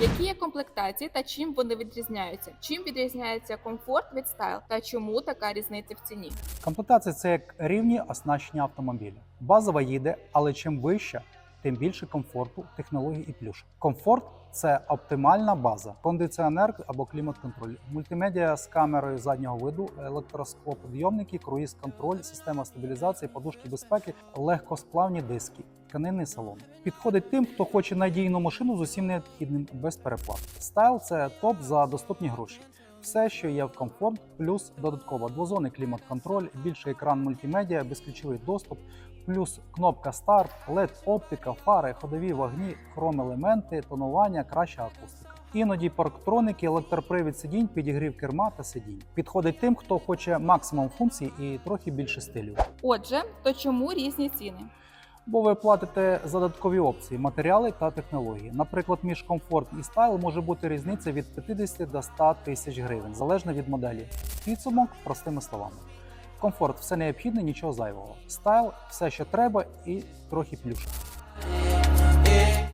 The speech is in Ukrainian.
Які є комплектації та чим вони відрізняються? Чим відрізняється комфорт від стайл та чому така різниця в ціні? Комплектація це як рівні оснащення автомобіля. Базова їде, але чим вища, тим більше комфорту, технологій і плюшок. Комфорт це оптимальна база, кондиціонер або клімат-контроль, мультимедіа з камерою заднього виду, електроскоподйомники, круїз-контроль, система стабілізації, подушки безпеки, легкосплавні диски. Тканинний салон підходить тим, хто хоче надійну машину з усім необхідним без переплат. Стайл це топ за доступні гроші. Все, що є в комфорт, плюс додатково двозонний клімат-контроль, більший екран мультимедіа, безключовий доступ, плюс кнопка старт, led оптика, фари, ходові вогні, хром-елементи, тонування, краща акустика. Іноді парктроники, електропривід сидінь, підігрів керма та сидінь. Підходить тим, хто хоче максимум функцій і трохи більше стилю. Отже, то чому різні ціни? Бо ви платите за додаткові опції, матеріали та технології. Наприклад, між комфорт і стайл може бути різниця від 50 до 100 тисяч гривень, залежно від моделі. Підсумок простими словами. Комфорт все необхідне, нічого зайвого. Стайл все, що треба, і трохи плюшок.